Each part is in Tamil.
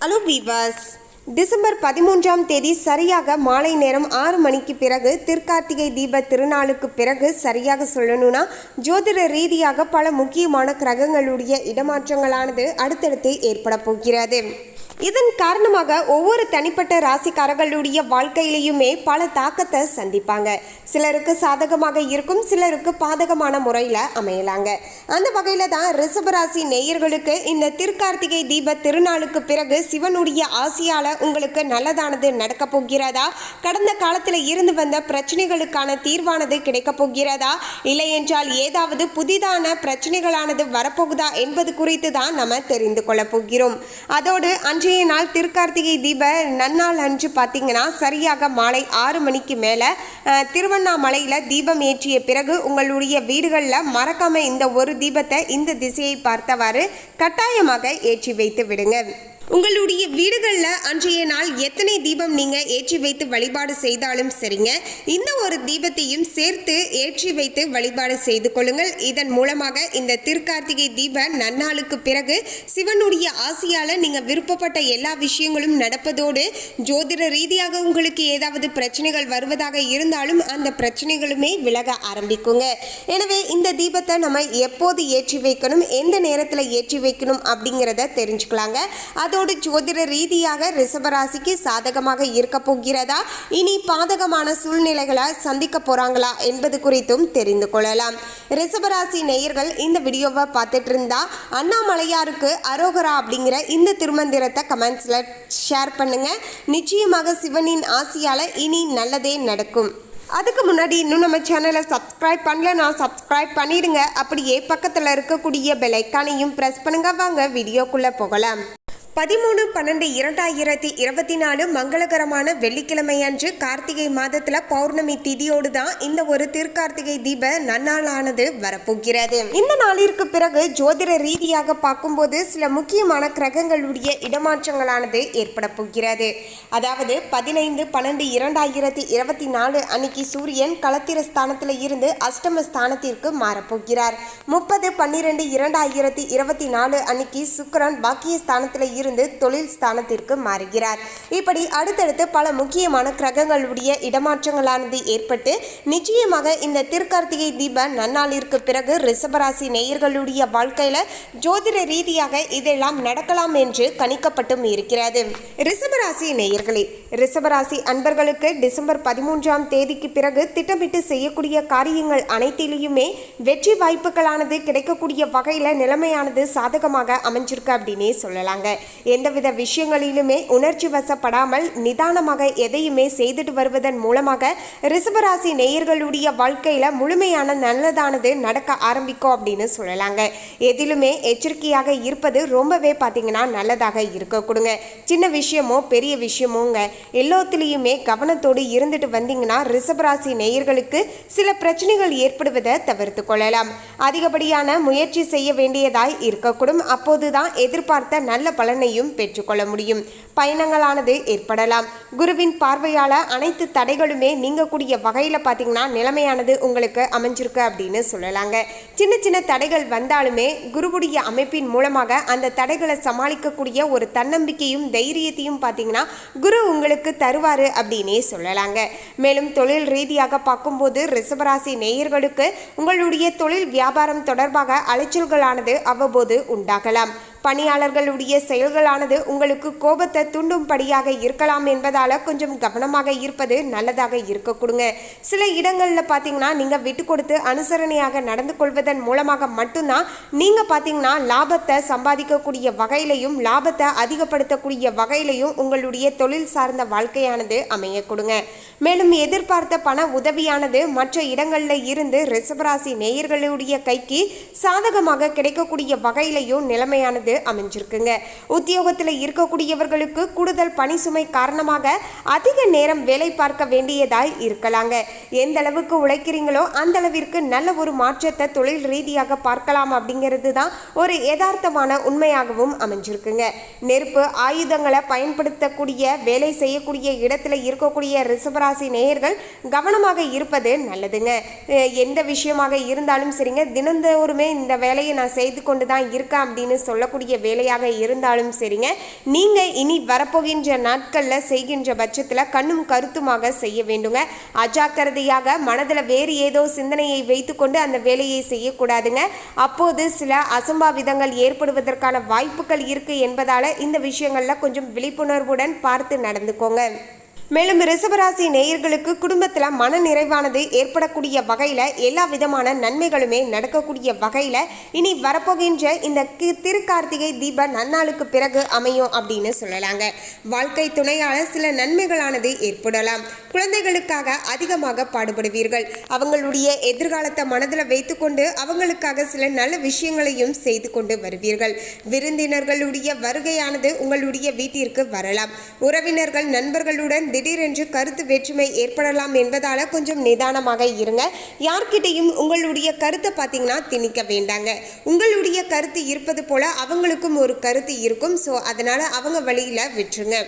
ஹலோ வீவர்ஸ் டிசம்பர் பதிமூன்றாம் தேதி சரியாக மாலை நேரம் ஆறு மணிக்கு பிறகு திருக்கார்த்திகை தீப திருநாளுக்கு பிறகு சரியாக சொல்லணும்னா ஜோதிட ரீதியாக பல முக்கியமான கிரகங்களுடைய இடமாற்றங்களானது அடுத்தடுத்து ஏற்பட போகிறது. இதன் காரணமாக ஒவ்வொரு தனிப்பட்ட ராசிக்காரர்களுடைய வாழ்க்கையிலையுமே பல தாக்கத்தை சந்திப்பாங்க. சிலருக்கு சாதகமாக இருக்கும் சிலருக்கு பாதகமான முறையில் அமையலாங்க. அந்த வகையில் தான் ரிஷபராசி நேயர்களுக்கு இந்த திருக்கார்த்திகை தீப திருநாளுக்கு பிறகு சிவனுடைய ஆசையால் உங்களுக்கு நல்லதானது நடக்க போகிறதா? கடந்த காலத்தில் இருந்து வந்த பிரச்சனைகளுக்கான தீர்வானது கிடைக்கப் போகிறதா? இல்லை என்றால் ஏதாவது புதிதான பிரச்சனைகளானது வரப்போகுதா என்பது குறித்து தான் நம்ம தெரிந்து கொள்ளப் போகிறோம். அதோடு அன்று அன்றைய நாள் திருக்கார்த்திகை தீப நன்னாள் அன்று பார்த்தீங்கன்னா சரியாக மாலை ஆறு மணிக்கு மேலே திருவண்ணாமலையில் தீபம் ஏற்றிய பிறகு உங்களுடைய வீடுகளில் மறக்காமல் இந்த ஒரு தீபத்தை இந்த திசையை பார்த்தவாறு கட்டாயமாக ஏற்றி வைத்து விடுங்க. உங்களுடைய வீடுகளில் அன்றைய நாள் எத்தனை தீபம் நீங்கள் ஏற்றி வைத்து வழிபாடு செய்தாலும் சரிங்க? இந்த ஒரு தீபத்தையும் சேர்த்து ஏற்றி வைத்து வழிபாடு செய்து கொள்ளுங்கள். இதன் மூலமாக இந்த திருக்கார்த்திகை தீப நன்னாளுக்கு பிறகு சிவனுடைய ஆசையால் நீங்கள் விருப்பப்பட்ட எல்லா விஷயங்களும் நடப்பதோடு ஜோதிட ரீதியாக உங்களுக்கு ஏதாவது பிரச்சனைகள் வருவதாக இருந்தாலும் அந்த பிரச்சனைகளுமே விலக ஆரம்பிக்குங்க. எனவே இந்த தீபத்தை நம்ம எப்போது ஏற்றி வைக்கணும் எந்த நேரத்தில் ஏற்றி வைக்கணும் அப்படிங்கிறத தெரிஞ்சுக்கலாங்க. அது அதோடு ஜோதிட ரீதியாக ரிஷபராசிக்கு சாதகமாக இருக்க போகிறதா? இனி பாதகமான சூழ்நிலைகளை சந்திக்க போறாங்களா என்பது குறித்தும் தெரிந்து கொள்ளலாம். ரிஷபராசி நேயர்கள் இந்த வீடியோவை பார்த்துட்டு இருந்தா அண்ணாமலையாருக்கு அரோகரா அப்படிங்கிற இந்த திருமந்திரத்தை கமெண்ட்ஸில் ஷேர் பண்ணுங்க. நிச்சயமாக சிவனின் ஆசியால இனி நல்லதே நடக்கும். அதுக்கு முன்னாடி இன்னும் நம்ம சேனலை சப்ஸ்கிரைப் நான் சப்ஸ்கிரைப் பண்ணிடுங்க. அப்படியே பக்கத்தில் இருக்கக்கூடிய பெல் ஐக்கானையும் ப்ரெஸ் பண்ணுங்க. வாங்க வீடியோக்குள்ளே போகலாம். பதிமூணு பன்னெண்டு இரண்டாயிரத்தி இருபத்தி நாலு மங்களகரமான வெள்ளிக்கிழமை அன்று கார்த்திகை மாதத்துல பௌர்ணமி திதியோடு தான் இந்த ஒரு திருக்கார்த்திகை தீப நன்னாளானது வரப்போகிறது. இந்த நாளிற்கு பிறகு ஜோதிட ரீதியாக பார்க்கும்போது சில முக்கியமான கிரகங்களுடைய இடமாற்றங்களானது ஏற்பட போகிறது. அதாவது பதினைந்து பன்னெண்டு இரண்டாயிரத்தி இருபத்தி நாலு அன்னைக்கு சூரியன் களத்திர ஸ்தானத்தில் இருந்து அஷ்டம ஸ்தானத்திற்கு மாறப்போகிறார் முப்பது பன்னிரெண்டு இரண்டாயிரத்தி இருபத்தி நாலு அன்னைக்கு சுக்கரன் பாக்கிய ஸ்தானத்தில் இருந்து தொழில் ஸ்தானத்திற்கு மாறுகிறார். இப்படி அடுத்தடுத்து பல முக்கியமான கிரகங்களுடைய இடமாற்றங்களானது ஏற்பட்டு நிச்சயமாக இந்த திருக்கார்த்திகை தீப நன்னாளிற்கு பிறகு ரிஷபராசி நேயர்களுடைய வாழ்க்கையில ஜோதிட ரீதியாக இதெல்லாம் நடக்கலாம் என்று கணிக்கப்பட்டும் இருக்கிறது. ரிஷபராசி நேயர்களே ரிஷபராசி அன்பர்களுக்கு டிசம்பர் பதிமூன்றாம் தேதிக்கு பிறகு திட்டமிட்டு செய்யக்கூடிய காரியங்கள் அனைத்திலையுமே வெற்றி வாய்ப்புகளானது கிடைக்கக்கூடிய வகையில் நிலைமையானது சாதகமாக அமைஞ்சிருக்கு அப்படின்னே சொல்லலாங்க. எந்தவித விஷயங்களிலுமே உணர்ச்சி வசப்படாமல் நிதானமாக எதையுமே செய்துட்டு வருவதன் மூலமாக ரிசபராசி நேயர்களுடைய வாழ்க்கையில் முழுமையான நல்லதானது நடக்க ஆரம்பிக்கும் அப்படின்னு சொல்லலாங்க. எதிலுமே எச்சரிக்கையாக இருப்பது ரொம்பவே பார்த்தீங்கன்னா நல்லதாக இருக்க கொடுங்க. சின்ன விஷயமோ பெரிய விஷயமோங்க எல்லாத்துலேயுமே கவனத்தோடு இருந்துட்டு வந்தீங்கன்னா ரிசபராசி நேயர்களுக்கு சில பிரச்சனைகள் ஏற்படுவதை தவிர்த்து கொள்ளலாம். அதிகப்படியான முயற்சி செய்ய வேண்டியதாய் இருக்கக்கூடும். அப்போதுதான் எதிர்பார்த்த நல்ல பலனை பலனையும் பெற்றுக்கொள்ள முடியும். பயணங்களானது ஏற்படலாம். குருவின் பார்வையால் அனைத்து தடைகளுமே நீங்கக்கூடிய வகையில் பார்த்தீங்கன்னா நிலைமையானது உங்களுக்கு அமைஞ்சிருக்கு அப்படின்னு சொல்லலாங்க. சின்ன சின்ன தடைகள் வந்தாலுமே குருவுடைய அமைப்பின் மூலமாக அந்த தடைகளை சமாளிக்கக்கூடிய ஒரு தன்னம்பிக்கையும் தைரியத்தையும் பார்த்தீங்கன்னா குரு உங்களுக்கு தருவார் அப்படின்னே சொல்லலாங்க. மேலும் தொழில் ரீதியாக பார்க்கும்போது ரிஷபராசி நேயர்களுக்கு உங்களுடைய தொழில் வியாபாரம் தொடர்பாக அலைச்சல்களானது அவ்வப்போது உண்டாகலாம். பணியாளர்களுடைய செயல்களானது உங்களுக்கு கோபத்தை தூண்டும்படியாக இருக்கலாம் என்பதால் கொஞ்சம் கவனமாக இருப்பது நல்லதாக இருக்க கொடுங்க. சில இடங்களில் பார்த்தீங்கன்னா நீங்கள் விட்டு கொடுத்து அனுசரணையாக நடந்து கொள்வதன் மூலமாக மட்டும்தான் நீங்கள் பார்த்தீங்கன்னா லாபத்தை சம்பாதிக்கக்கூடிய வகையிலையும் லாபத்தை அதிகப்படுத்தக்கூடிய வகையிலையும் உங்களுடைய தொழில் சார்ந்த வாழ்க்கையானது அமைய கொடுங்க. மேலும் எதிர்பார்த்த பண உதவியானது மற்ற இடங்களில் இருந்து ரிசபராசி நேயர்களுடைய கைக்கு சாதகமாக கிடைக்கக்கூடிய வகையிலையும் நிலைமையானது அமைஞ்சிருக்குங்க. உத்தியோகத்தில் இருக்கக்கூடியவர்களுக்கு கூடுதல் பணி சுமை காரணமாக அதிக நேரம் வேலை பார்க்க வேண்டியதாய் இருக்கலாங்க. எந்த அளவுக்கு உழைக்கிறீங்களோ அந்த அளவிற்கு நல்ல ஒரு மாற்றத்தை தொழில் ரீதியாக பார்க்கலாம் அப்படிங்கிறது தான் ஒரு யதார்த்தமான உண்மையாகவும் அமைஞ்சிருக்குங்க. நெருப்பு ஆயுதங்களை பயன்படுத்தக்கூடிய வேலை செய்யக்கூடிய இடத்துல இருக்கக்கூடிய ரிசபராசி நேயர்கள் கவனமாக இருப்பது நல்லதுங்க. எந்த விஷயமாக இருந்தாலும் சரிங்க. தினந்தோறுமே இந்த வேலையை நான் செய்து கொண்டு தான் இருக்கேன் அப்படின்னு சொல்லக்கூடிய ஏற்படக்கூடிய வேலையாக இருந்தாலும் சரிங்க. நீங்கள் இனி வரப்போகின்ற நாட்களில் செய்கின்ற பட்சத்தில் கண்ணும் கருத்துமாக செய்ய வேண்டுங்க. அஜாக்கிரதையாக மனதில் வேறு ஏதோ சிந்தனையை வைத்துக்கொண்டு அந்த வேலையை செய்யக்கூடாதுங்க. அப்போது சில அசம்பாவிதங்கள் ஏற்படுவதற்கான வாய்ப்புகள் இருக்குது என்பதால் இந்த விஷயங்களில் கொஞ்சம் விழிப்புணர்வுடன் பார்த்து நடந்துக்கோங்க. மேலும் ரிசவராசி நேயர்களுக்கு குடும்பத்தில் மன நிறைவானது ஏற்படக்கூடிய வகையில் எல்லா விதமான நன்மைகளுமே நடக்கக்கூடிய வகையில் இனி வரப்போகின்ற இந்த கி- திருக்கார்த்திகை தீப நன்னாளுக்கு பிறகு அமையும் அப்படின்னு சொல்லலாங்க. வாழ்க்கை துணையால் சில நன்மைகளானது ஏற்படலாம். குழந்தைகளுக்காக அதிகமாக பாடுபடுவீர்கள். அவங்களுடைய எதிர்காலத்தை மனதில் வைத்துக்கொண்டு அவங்களுக்காக சில நல்ல விஷயங்களையும் செய்து கொண்டு வருவீர்கள். விருந்தினர்களுடைய வருகையானது உங்களுடைய வீட்டிற்கு வரலாம். உறவினர்கள் நண்பர்களுடன் திடீரென்று கருத்து வேற்றுமை ஏற்படலாம் என்பதால் கொஞ்சம் நிதானமாக இருங்க. யார்கிட்டையும் உங்களுடைய கருத்தை பார்த்தீங்கன்னா திணிக்க வேண்டாங்க. உங்களுடைய கருத்து இருப்பது போல அவங்களுக்கும் ஒரு கருத்து இருக்கும். ஸோ அதனால் அவங்க வழியில் விட்டுருங்க.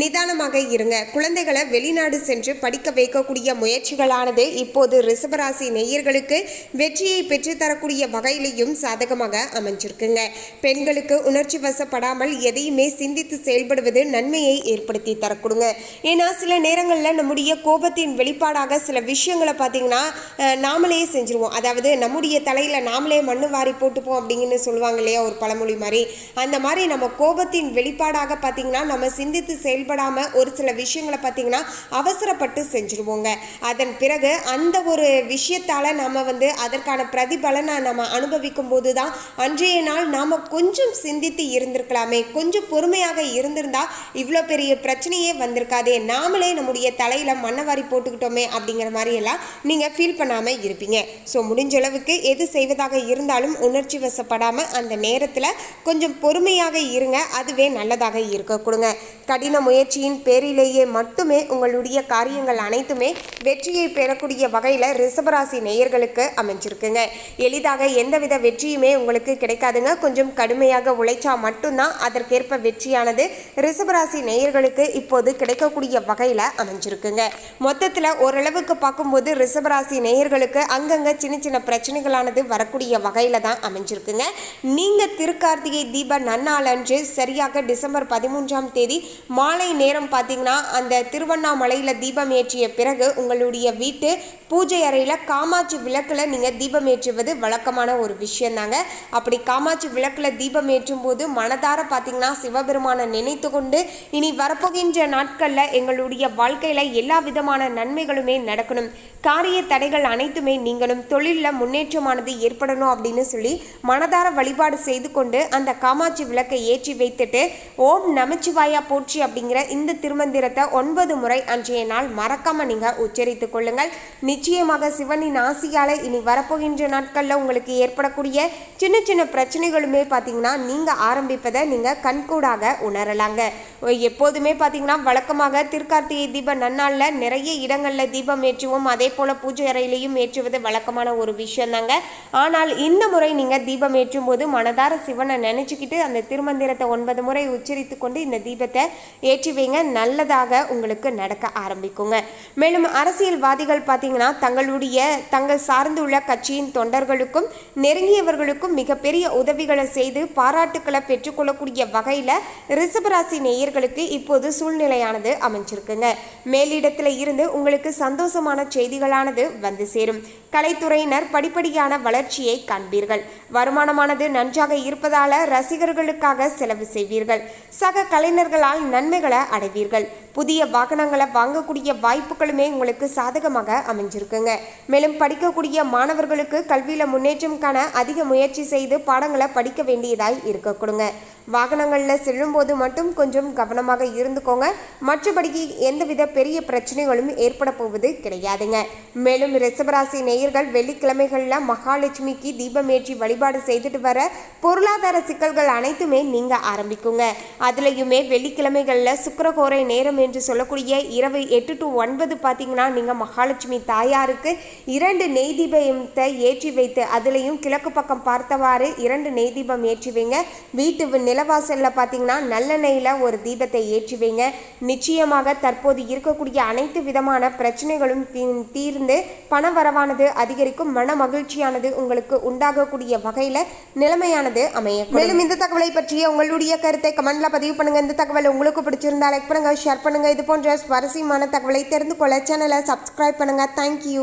நிதானமாக இருங்க. குழந்தைகளை வெளிநாடு சென்று படிக்க வைக்கக்கூடிய முயற்சிகளானது இப்போது ரிசபராசி நேயர்களுக்கு வெற்றியை பெற்றுத்தரக்கூடிய வகையிலையும் சாதகமாக அமைஞ்சிருக்குங்க. பெண்களுக்கு உணர்ச்சி வசப்படாமல் எதையுமே சிந்தித்து செயல்படுவது நன்மையை ஏற்படுத்தி தரக்கூடுங்க ஏன்னா சில நேரங்களில் நம்முடைய கோபத்தின் வெளிப்பாடாக சில விஷயங்களை பார்த்தீங்கன்னா நாமளே செஞ்சுருவோம். அதாவது நம்முடைய தலையில் நாமளே மண்ணு வாரி போட்டுப்போம் அப்படிங்கன்னு சொல்லுவாங்க இல்லையா ஒரு பழமொழி மாதிரி. அந்த மாதிரி நம்ம கோபத்தின் வெளிப்பாடாக பார்த்தீங்கன்னா நம்ம சிந்தித்து செயல்படாமல் ஒரு சில விஷயங்களை பார்த்தீங்கன்னா அவசரப்பட்டு செஞ்சுருவோங்க. அதன் பிறகு அந்த ஒரு விஷயத்தால் நம்ம வந்து அதற்கான பிரதிபலனை நம்ம அனுபவிக்கும் போது தான் அன்றைய நாள் நாம் கொஞ்சம் சிந்தித்து இருந்திருக்கலாமே. கொஞ்சம் பொறுமையாக இருந்திருந்தால் இவ்வளோ பெரிய பிரச்சனையே வந்திருக்காதே. நாமளே நம்முடைய தலையில் மண்ணவாரி போட்டுக்கிட்டோமே அப்படிங்கிற மாதிரி எல்லாம் நீங்கள் ஃபீல் பண்ணாமல் இருப்பீங்க. ஸோ முடிஞ்ச அளவுக்கு எது செய்வதாக இருந்தாலும் உணர்ச்சி வசப்படாமல் அந்த நேரத்தில் கொஞ்சம் பொறுமையாக இருங்க. அதுவே நல்லதாக இருக்க கொடுங்க. கடின முயற்சியின் பேரிலேயே மட்டுமே உங்களுடைய காரியங்கள் அனைத்துமே வெற்றியை பெறக்கூடிய வகையில் ரிசபராசி நேயர்களுக்கு அமைஞ்சிருக்குங்க. எளிதாக எந்தவித வெற்றியுமே உங்களுக்கு கிடைக்காதுங்க. கொஞ்சம் கடுமையாக உழைச்சா மட்டும்தான் அதற்கேற்ப வெற்றியானது. ரிசபராசி நேயர்களுக்கு இப்போது கிடைக்கக்கூடிய வகையில் அமைஞ்சிருக்குங்க. மொத்தத்தில் ஓரளவுக்கு பார்க்கும்போது ரிஷபராசி நேயர்களுக்கு அங்கங்கே சின்ன சின்ன பிரச்சனைகளானது வரக்கூடிய வகையில் தான் அமைஞ்சிருக்குங்க. நீங்கள் திருக்கார்த்திகை தீப நன்னாள் அன்று சரியாக டிசம்பர் பதிமூன்றாம் தேதி மாலை நேரம் பார்த்தீங்கன்னா அந்த திருவண்ணாமலையில் தீபம் ஏற்றிய பிறகு உங்களுடைய வீட்டு பூஜை அறையில் காமாட்சி விளக்கில் நீங்கள் தீபம் ஏற்றுவது வழக்கமான ஒரு விஷயந்தாங்க. அப்படி காமாட்சி விளக்கில் தீபம் ஏற்றும் போது மனதார பார்த்தீங்கன்னா சிவபெருமானை நினைத்து கொண்டு இனி வரப்போகின்ற நாட்களில் எங்களுடைய வாழ்க்கையில் எல்லா விதமான நன்மைகளுமே நடக்கணும். காரிய தடைகள் அனைத்துமே நீங்களும் தொழிலில் முன்னேற்றமானது ஏற்படணும் அப்படின்னு சொல்லி மனதார வழிபாடு செய்து கொண்டு அந்த காமாட்சி விளக்கை ஏற்றி வைத்துட்டு ஓம் நமச்சிவாயா போற்றி அப்படிங்கிற இந்த திருமந்திரத்தை ஒன்பது முறை அன்றைய நாள் மறக்காம நீங்க உச்சரித்துக் கொள்ளுங்கள். நிச்சயமாக சிவனின் ஆசியால் இனி வரப்போகின்ற நாட்களில் உங்களுக்கு ஏற்படக்கூடிய சின்ன சின்ன பிரச்சனைகளுமே பார்த்தீங்கன்னா நீங்க ஆரம்பிப்பதை நீங்க கண்கூடாக உணரலாங்க. எப்போதுமே பார்த்தீங்கன்னா வழக்கமாக கார்த்திகை தீப நன்னாளில் நிறைய இடங்களில் தீபம் ஏற்றுவோம். அதே போல் பூஜை அறையிலையும் ஏற்றுவது வழக்கமான ஒரு விஷயம் தாங்க ஆனால் இந்த முறை நீங்கள் தீபம் ஏற்றும் போது மனதார சிவனை நினச்சிக்கிட்டு அந்த திருமந்திரத்தை ஒன்பது முறை உச்சரித்து கொண்டு இந்த தீபத்தை ஏற்றி வைங்க. நல்லதாக உங்களுக்கு நடக்க ஆரம்பிக்குங்க. மேலும் அரசியல்வாதிகள் பார்த்தீங்கன்னா தங்களுடைய தங்கள் சார்ந்துள்ள கட்சியின் தொண்டர்களுக்கும் நெருங்கியவர்களுக்கும் மிகப்பெரிய உதவிகளை செய்து பாராட்டுக்களை பெற்றுக்கொள்ளக்கூடிய வகையில் ரிஷபராசி நேயர்களுக்கு இப்போது சூழ்நிலையானது அமைஞ்சிருக்குங்க மேலிடத்தில் இருந்து உங்களுக்கு சந்தோஷமான செய்திகளானது வந்து சேரும். கலைத்துறையினர் படிப்படியான வளர்ச்சியை காண்பீர்கள் வருமானமானது நன்றாக இருப்பதால ரசிகர்களுக்காக செலவு செய்வீர்கள். சக கலைஞர்களால் நன்மைகளை அடைவீர்கள். புதிய வாகனங்களை வாங்கக்கூடிய வாய்ப்புகளுமே உங்களுக்கு சாதகமாக அமைஞ்சிருக்குங்க. மேலும் படிக்கக்கூடிய மாணவர்களுக்கு கல்வியில் முன்னேற்றம் காண அதிக முயற்சி செய்து பாடங்களை படிக்க வேண்டியதாய் இருக்க கொடுங்க வாகனங்களில் செல்லும்போது மட்டும் கொஞ்சம் கவனமாக இருந்துக்கோங்க. மற்றபடிக்கு எந்தவித பெரிய பிரச்சனைகளும் ஏற்பட போவது கிடையாதுங்க. மேலும் ரிசபராசி நேயர்கள் வெள்ளிக்கிழமைகளில் மகாலட்சுமிக்கு தீபம் ஏற்றி வழிபாடு செய்துட்டு வர பொருளாதார சிக்கல்கள் அனைத்துமே நீங்கள் ஆரம்பிக்குங்க. அதுலேயுமே வெள்ளிக்கிழமைகளில் சுக்கரகோரை நேரம் என்று சொல்லக்கூடிய இரவு எட்டு டு ஒன்பது பார்த்தீங்கன்னா நீங்கள் மகாலட்சுமி தாயாருக்கு இரண்டு நெய் தீபத்தை ஏற்றி வைத்து அதுலேயும் கிழக்கு பக்கம் பார்த்தவாறு இரண்டு நெய் தீபம் ஏற்றி வைங்க. வீட்டு நிலவாசலில் பார்த்தீங்கன்னா நல்லெண்ணெயில் ஒரு தீபத்தை ஏற்றி வைங்க நிச்சயமாக தற்போது இருக்கக்கூடிய அனைத்து விதமான பிரச்சனைகளும் தீர்ந்து பண வரவானது அதிகரிக்கும் மன மகிழ்ச்சியானது உங்களுக்கு உண்டாகக்கூடிய வகையில் நிலைமையானது அமைய மேலும் இந்த தகவலை பற்றிய உங்களுடைய கருத்தை கமெண்ட்ல பதிவு பண்ணுங்க. இந்த தகவல் உங்களுக்கு பிடிச்சிருந்தா லைக் பண்ணுங்க ஷேர் பண்ணுங்க. இது போன்ற சுவாரஸ்யமான தகவலை தெரிந்து கொள்ள சேனலை சப்ஸ்கிரைப் பண்ணுங்க. தேங்க்யூ